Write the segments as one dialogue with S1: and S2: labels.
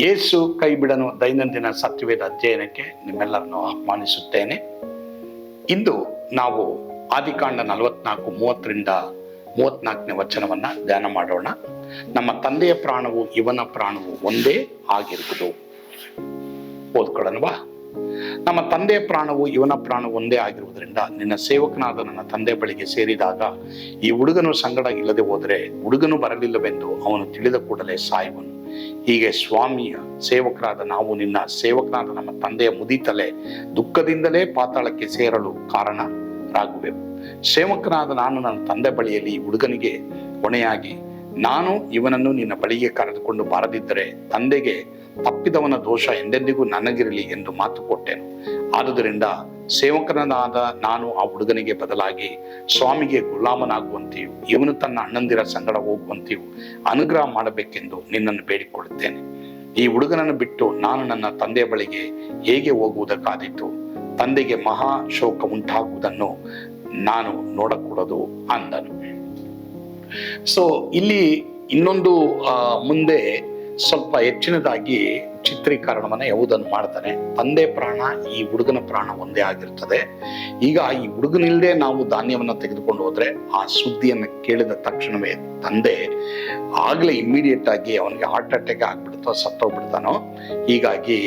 S1: ಯೇಸು ಕೈ ಬಿಡನು ದೈನಂದಿನ ಸತ್ಯವೇದ ಅಧ್ಯಯನಕ್ಕೆ ನಿಮ್ಮೆಲ್ಲರನ್ನು ಆಹ್ವಾನಿಸುತ್ತೇನೆ. ಇಂದು ನಾವು ಆದಿಕಾಂಡ ನಲವತ್ನಾಲ್ಕು ಮೂವತ್ತರಿಂದ ಮೂವತ್ನಾಲ್ಕನೇ ವಚನವನ್ನ ಧ್ಯಾನ ಮಾಡೋಣ. ನಮ್ಮ ತಂದೆಯ ಪ್ರಾಣವು ಇವನ ಪ್ರಾಣವು ಒಂದೇ ಆಗಿರುವುದು. ಓದ್ಕೊಳ್ಳೋಣವಾ? ನಮ್ಮ ತಂದೆಯ ಪ್ರಾಣವು ಇವನ ಪ್ರಾಣವು ಒಂದೇ ಆಗಿರುವುದರಿಂದ ನಿನ್ನ ಸೇವಕನಾದ ನನ್ನ ತಂದೆ ಬಳಿಗೆ ಸೇರಿದಾಗ ಈ ಹುಡುಗನು ಸಂಗಡ ಇಲ್ಲದೆ ಹೋದರೆ ಹುಡುಗನು ಬರಲಿಲ್ಲವೆಂದು ಅವನು ತಿಳಿದ ಕೂಡಲೇ ಸಾಯುವನು. ಹೀಗೆ ಸ್ವಾಮಿಯ ಸೇವಕರಾದ ನಾವು ನಿನ್ನ ಸೇವಕನಾದ ನಮ್ಮ ತಂದೆಯ ಮುದಿತಲೆ ದುಃಖದಿಂದಲೇ ಪಾತಾಳಕ್ಕೆ ಸೇರಲು ಕಾರಣರಾಗುವೆವು. ಸೇವಕನಾದ ನಾನು ನನ್ನ ತಂದೆ ಬಳಿಯಲ್ಲಿ ಹುಡುಗನಿಗೆ ಹೊಣೆಯಾಗಿ, ನಾನು ಇವನನ್ನು ನಿನ್ನ ಬಳಿಗೆ ಕರೆದುಕೊಂಡು ಬಾರದಿದ್ದರೆ ತಂದೆಗೆ ತಪ್ಪಿದವನ ದೋಷ ಎಂದೆಂದಿಗೂ ನನಗಿರಲಿ ಎಂದು ಮಾತು ಕೊಟ್ಟೆನು. ಆದುದರಿಂದ ಸೇವಕನಾದ ನಾನು ಆ ಹುಡುಗನಿಗೆ ಬದಲಾಗಿ ಸ್ವಾಮಿಗೆ ಗುಲಾಮನಾಗುವಂತೆಯೂ, ಇವನು ತನ್ನ ಅಣ್ಣಂದಿರ ಸಂಗಡ ಹೋಗುವಂತೆಯೂ ಅನುಗ್ರಹ ಮಾಡಬೇಕೆಂದು ನಿನ್ನನ್ನು ಬೇಡಿಕೊಳ್ಳುತ್ತೇನೆ. ಈ ಹುಡುಗನನ್ನು ಬಿಟ್ಟು ನಾನು ನನ್ನ ತಂದೆಯ ಬಳಿಗೆ ಹೇಗೆ ಹೋಗುವುದಕ್ಕಾದೀತು? ತಂದೆಗೆ ಮಹಾ ಶೋಕ ಉಂಟಾಗುವುದನ್ನು ನಾನು ನೋಡಕೂಡದು ಅಂದನು. ಸೊ ಇಲ್ಲಿ ಇನ್ನೊಂದು ಮುಂದೆ ಸ್ವಲ್ಪ ಹೆಚ್ಚಿನದಾಗಿ ಚಿತ್ರೀಕರಣವನ್ನ ಯಾವುದನ್ನು ಮಾಡ್ತಾನೆ. ತಂದೆ ಪ್ರಾಣ, ಈ ಹುಡುಗನ ಪ್ರಾಣ ಒಂದೇ ಆಗಿರ್ತದೆ. ಈಗ ಈ ಹುಡುಗನಿಲ್ಲದೆ ನಾವು ಧಾನ್ಯವನ್ನು ತೆಗೆದುಕೊಂಡು ಹೋದ್ರೆ ಆ ಸುದ್ದಿಯನ್ನು ಕೇಳಿದ ತಕ್ಷಣವೇ ತಂದೆ ಆಗ್ಲೇ ಇಮ್ಮಿಡಿಯೇಟ್ ಆಗಿ ಅವನಿಗೆ ಹಾರ್ಟ್ ಅಟ್ಯಾಕ್ ಆಗ್ಬಿಡ್ತೋ, ಸತ್ತೋಗ್ಬಿಡ್ತಾನೋ, ಹೀಗಾಗಿ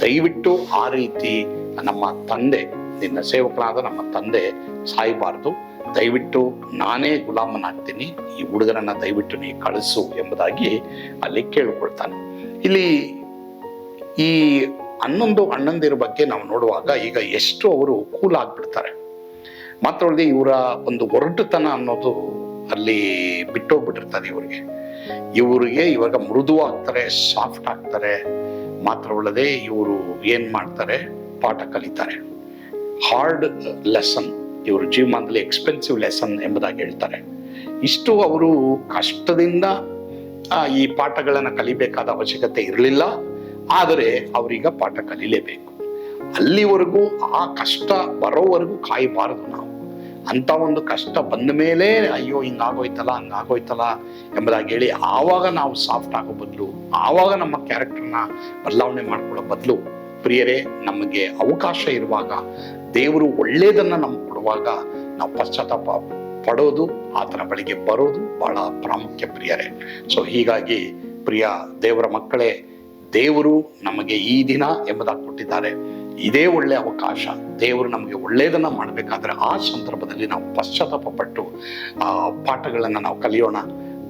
S1: ದಯವಿಟ್ಟು ಆ ರೀತಿ ನಮ್ಮ ತಂದೆ, ನಿನ್ನ ಸೇವಕನಾದ ನಮ್ಮ ತಂದೆ ಸಾಯಬಾರದು. ದಯವಿಟ್ಟು ನಾನೇ ಗುಲಾಮನಾಗ್ತೀನಿ, ಈ ಹುಡುಗನನ್ನ ದಯವಿಟ್ಟು ನೀ ಕಳಿಸು ಎಂಬುದಾಗಿ ಅಲ್ಲಿ ಕೇಳಿಕೊಳ್ತಾನೆ. ಇಲ್ಲಿ ಈ ಹನ್ನೊಂದು ಅಣ್ಣಂದಿರ ಬಗ್ಗೆ ನಾವು ನೋಡುವಾಗ ಈಗ ಎಷ್ಟು ಅವರು ಕೂಲ್ ಆಗ್ಬಿಡ್ತಾರೆ. ಮಾತ್ರವಲ್ಲದೆ ಇವರ ಒಂದು ಒರಟುತನ ಅನ್ನೋದು ಅಲ್ಲಿ ಬಿಟ್ಟೋಗ್ಬಿಟ್ಟಿರ್ತದೆ ಇವರಿಗೆ. ಇವರಿಗೆ ಇವಾಗ ಮೃದು ಆಗ್ತಾರೆ, ಸಾಫ್ಟ್ ಆಗ್ತಾರೆ. ಮಾತ್ರವಲ್ಲದೆ ಇವರು ಏನು ಮಾಡ್ತಾರೆ, ಪಾಠ ಕಲಿತಾರೆ. ಹಾರ್ಡ್ ಲೆಸನ್ ಇವರು ಜೀವಮಾನದಲ್ಲಿ ಎಕ್ಸ್ಪೆನ್ಸಿವ್ ಲೆಸನ್ ಎಂಬುದಾಗಿ ಹೇಳ್ತಾರೆ. ಇಷ್ಟು ಅವರು ಕಷ್ಟದಿಂದ ಈ ಪಾಠಗಳನ್ನು ಕಲಿಬೇಕಾದ ಅವಶ್ಯಕತೆ ಇರಲಿಲ್ಲ. ಆದರೆ ಅವರೀಗ ಪಾಠ ಕಲಿಲೇಬೇಕು. ಅಲ್ಲಿವರೆಗೂ ಆ ಕಷ್ಟ ಬರೋವರೆಗೂ ಕಾಯಬಾರದು ನಾವು. ಅಂತ ಒಂದು ಕಷ್ಟ ಬಂದ ಮೇಲೆ, ಅಯ್ಯೋ, ಹಿಂಗಾಗೋಯ್ತಲ್ಲ, ಹಂಗಾಗೋಯ್ತಲ್ಲ ಎಂಬುದಾಗಿ ಹೇಳಿ ಆವಾಗ ನಾವು ಸಾಫ್ಟ್ ಆಗೋ ಬದಲು, ಆವಾಗ ನಮ್ಮ ಕ್ಯಾರೆಕ್ಟರ್ನ ಬದಲಾವಣೆ ಮಾಡ್ಕೊಳ್ಳೋ ಬದಲು ಪ್ರಿಯರೇ, ನಮಗೆ ಅವಕಾಶ ಇರುವಾಗ, ದೇವರು ಒಳ್ಳೇದನ್ನ ನಮ್ಗೆ ಕೊಡುವಾಗ ನಾವು ಪಶ್ಚಾತ್ತಾಪ ಪಡೋದು, ಆತನ ಬಳಿಗೆ ಬರೋದು ಬಹಳ ಪ್ರಾಮುಖ್ಯ ಪ್ರಿಯರೇ. ಸೊ ಹೀಗಾಗಿ ಪ್ರಿಯ ದೇವರ ಮಕ್ಕಳೇ, ದೇವರು ನಮಗೆ ಈ ದಿನ ಎಂಬುದಾಗಿ ಕೊಟ್ಟಿದ್ದಾರೆ. ಇದೇ ಒಳ್ಳೆ ಅವಕಾಶ. ದೇವರು ನಮಗೆ ಒಳ್ಳೆಯದನ್ನು ಮಾಡಬೇಕಾದ್ರೆ ಆ ಸಂದರ್ಭದಲ್ಲಿ ನಾವು ಪಶ್ಚಾತ್ತಾಪ ಪಟ್ಟು, ಆ ಪಾಠಗಳನ್ನು ನಾವು ಕಲಿಯೋಣ.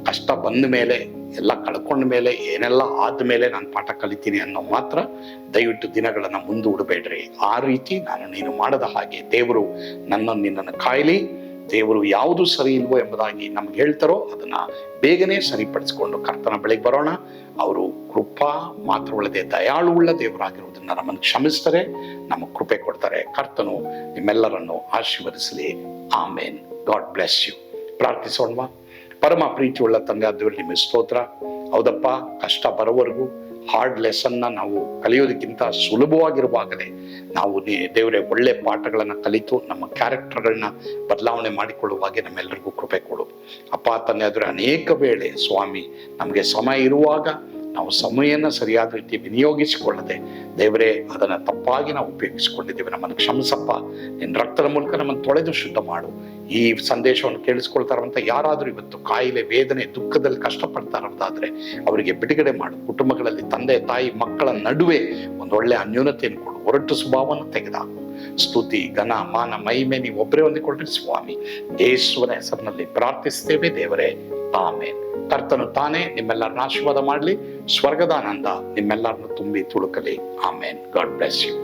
S1: ಕಷ್ಟ ಬಂದ ಮೇಲೆ ಎಲ್ಲ ಕಳ್ಕೊಂಡ ಮೇಲೆ ಏನೆಲ್ಲ ಆದ್ಮೇಲೆ ನಾನು ಪಾಠ ಕಲಿತೀನಿ ಅನ್ನೋ ಮಾತ್ರ ದಯವಿಟ್ಟು ದಿನಗಳನ್ನು ಮುಂದೂಡಬೇಡ್ರಿ. ಆ ರೀತಿ ನಾನು ನೀನು ಮಾಡದ ಹಾಗೆ ದೇವರು ನನ್ನನ್ನು ನಿನ್ನನ್ನು ಕಾಯಲಿ, ದೇವರು ಯಾವುದು ಸರಿ ಇಲ್ವೋ ಎಂಬುದಾಗಿ ನಮ್ಗೆ ಹೇಳ್ತಾರೋ ಅದನ್ನ ಬೇಗನೆ ಸರಿಪಡಿಸಿಕೊಂಡು ಕರ್ತನ ಬಳಿಗೆ ಬರೋಣ. ಅವರು ಕೃಪಾ ಮಾತ್ರವಲ್ಲದೆ ಉಳ್ಳ ದೇವರಾಗಿರುವುದನ್ನು ನಮ್ಮನ್ನು ಕ್ಷಮಿಸ್ತಾರೆ, ನಮಗೆ ಕೃಪೆ ಕೊಡ್ತಾರೆ. ಕರ್ತನು ನಿಮ್ಮೆಲ್ಲರನ್ನು ಆಶೀರ್ವದಿಸಲಿ. ಆಮೇನ್. God bless you. ಪ್ರಾರ್ಥಿಸೋಣವಾ? ಪರಮ ಪ್ರೀತಿಯುಳ್ಳ ತಂದೆ ಆದವರು ನಿಮಗೆ ಸ್ತೋತ್ರ. ಹೌದಪ್ಪ, ಕಷ್ಟ ಬರೋವರೆಗೂ ಹಾರ್ಡ್ ಲೆಸನ್ನ ನಾವು ಕಲಿಯೋದಕ್ಕಿಂತ ಸುಲಭವಾಗಿರುವಾಗಲೇ ನಾವು ದೇವರೇ ಒಳ್ಳೆ ಪಾಠಗಳನ್ನು ಕಲಿತು ನಮ್ಮ ಕ್ಯಾರೆಕ್ಟರ್ಗಳನ್ನ ಬದಲಾವಣೆ ಮಾಡಿಕೊಳ್ಳುವಾಗೆ ನಮ್ಮೆಲ್ಲರಿಗೂ ಕೃಪೆ ಕೊಡು. ಅಪ್ಪ, ತಂದೆ ಆದರೆ ಅನೇಕ ವೇಳೆ ಸ್ವಾಮಿ, ನಮಗೆ ಸಮಯ ಇರುವಾಗ ನಾವು ಸಮಯನ ಸರಿಯಾದ ರೀತಿ ವಿನಿಯೋಗಿಸಿಕೊಳ್ಳದೆ ದೇವರೇ ಅದನ್ನು ತಪ್ಪಾಗಿ ನಾವು ಉಪಯೋಗಿಸಿಕೊಂಡಿದ್ದೇವೆ. ನಮ್ಮನ್ನು ಕ್ಷಮಿಸಪ್ಪ. ನಿನ್ನ ರಕ್ತದ ಮೂಲಕ ನಮ್ಮನ್ನು ತೊಳೆದು ಶುದ್ಧ ಮಾಡು. ಈ ಸಂದೇಶವನ್ನು ಕೇಳಿಸ್ಕೊಳ್ತಾರಂತ ಯಾರಾದರೂ ಇವತ್ತು ಕಾಯಿಲೆ, ವೇದನೆ, ದುಃಖದಲ್ಲಿ ಕಷ್ಟಪಡ್ತಾರಂತಾದ್ರೆ ಅವರಿಗೆ ಬಿಡುಗಡೆ ಮಾಡು. ಕುಟುಂಬಗಳಲ್ಲಿ ತಂದೆ, ತಾಯಿ, ಮಕ್ಕಳ ನಡುವೆ ಒಂದು ಒಳ್ಳೆ ಅನ್ಯೂನತೆಯನ್ನು ಕೊಡು. ಒರಟು ಸ್ವಭಾವವನ್ನು ತೆಗೆದಾಕು ಸ್ತುತಿ, ಘನ, ಮಾನ, ಮಹಿಮೆ ನೀವು ಒಬ್ಬರೇ ಹೊಂದಿಕೊಳ್ಳ್ರಿ ಸ್ವಾಮಿ. ಯೇಸುವನ ಹೆಸರಿನಲ್ಲಿ ಪ್ರಾರ್ಥಿಸ್ತೇವೆ ದೇವರೇ.
S2: ಆಮೇನ್. ಕರ್ತನು ತಾನೇ ನಿಮ್ಮೆಲ್ಲರನ್ನ ಆಶೀರ್ವಾದ ಮಾಡಲಿ. ಸ್ವರ್ಗದಾನಂದ ನಿಮ್ಮೆಲ್ಲರನ್ನು ತುಂಬಿ ತುಳುಕಲಿ. ಆಮೇನ್. God bless
S1: you.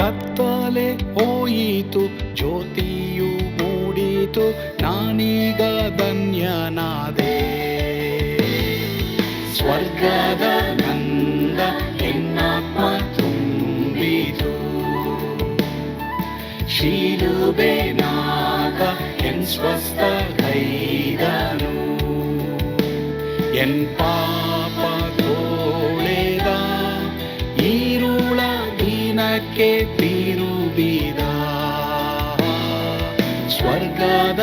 S1: ಕತ್ತಲೆ ಹೋಯಿತು, ಜ್ಯೋತಿಯು ಮೂಡಿತು, ನಾನೀಗ ಧನ್ಯನಾದೆ. ಸ್ವರ್ಗದ ನಂದ ಎನ್ನಾತ್ಮ ತುಂಬಿತು. ಶಿಲುಬೆನಾಗ ಎನ್ ಸ್ವಸ್ಥ ಕೈದನು. ಎನ್ ಪಾಪ ದಿನಕ್ಕೆ ತಿರುಬಿದ ಸ್ವರ್ಗದ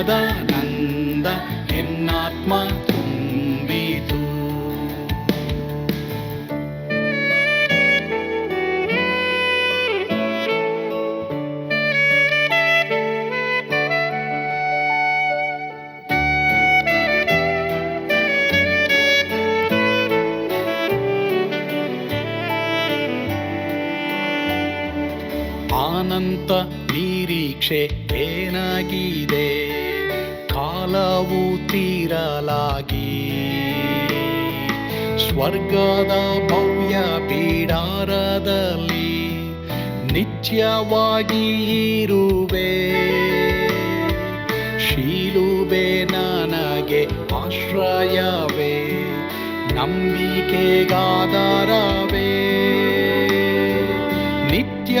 S1: ಸ್ವರ್ಗದ ನಂದ ಎನ್ನಾತ್ಮ ತುಂಬಿತು ಆನಂತ ನಿರೀಕ್ಷೆ ಏನಾಗಿದೆ ಕಾಲವು ತೀರಲಾಗಿ. ಸ್ವರ್ಗದ ಭವ್ಯ ಬೀಡಾರದಲ್ಲಿ ನಿತ್ಯವಾಗಿ ಇರುವೆ. ಶೀಲುಬೆ ನನಗೆ ಆಶ್ರಯವೇ ನಂಬಿಕೆಗಾದರವೇ. ನಿತ್ಯ